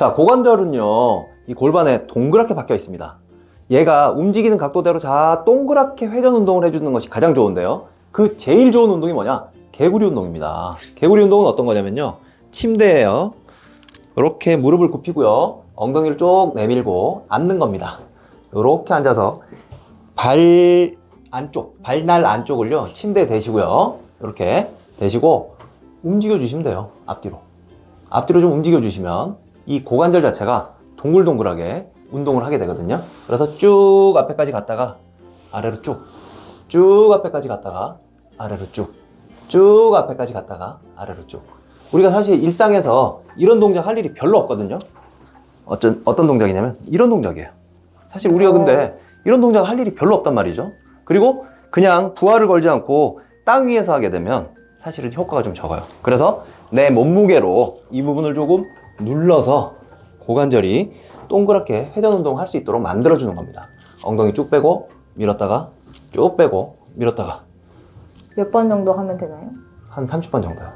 자, 고관절은요, 이 골반에 동그랗게 박혀 있습니다. 얘가 움직이는 각도대로 자, 동그랗게 회전 운동을 해주는 것이 가장 좋은데요. 그 제일 좋은 운동이 뭐냐? 개구리 운동입니다. 개구리 운동은 어떤 거냐면요. 침대에요. 이렇게 무릎을 굽히고요. 엉덩이를 쭉 내밀고 앉는 겁니다. 이렇게 앉아서 발 안쪽, 발날 안쪽을요. 침대에 대시고요. 이렇게 대시고 움직여 주시면 돼요. 앞뒤로. 앞뒤로 좀 움직여 주시면 이 고관절 자체가 동글동글하게 운동을 하게 되거든요. 그래서 쭉 앞에까지 갔다가 아래로 쭉, 쭉 앞에까지 갔다가 아래로 쭉, 쭉 앞에까지 갔다가 아래로 쭉. 우리가 사실 일상에서 이런 동작 할 일이 별로 없거든요. 어떤, 어떤 동작이냐면 이런 동작이에요. 사실 우리가 근데 이런 동작 할 일이 별로 없단 말이죠. 그리고 그냥 부하를 걸지 않고 땅 위에서 하게 되면 사실은 효과가 좀 적어요. 그래서 내 몸무게로 이 부분을 조금 눌러서 고관절이 동그랗게 회전 운동 할수 있도록 만들어주는 겁니다. 엉덩이 쭉 빼고 밀었다가 쭉 빼고 밀었다가 몇 번 정도 하면 되나요? 한 30번 정도요.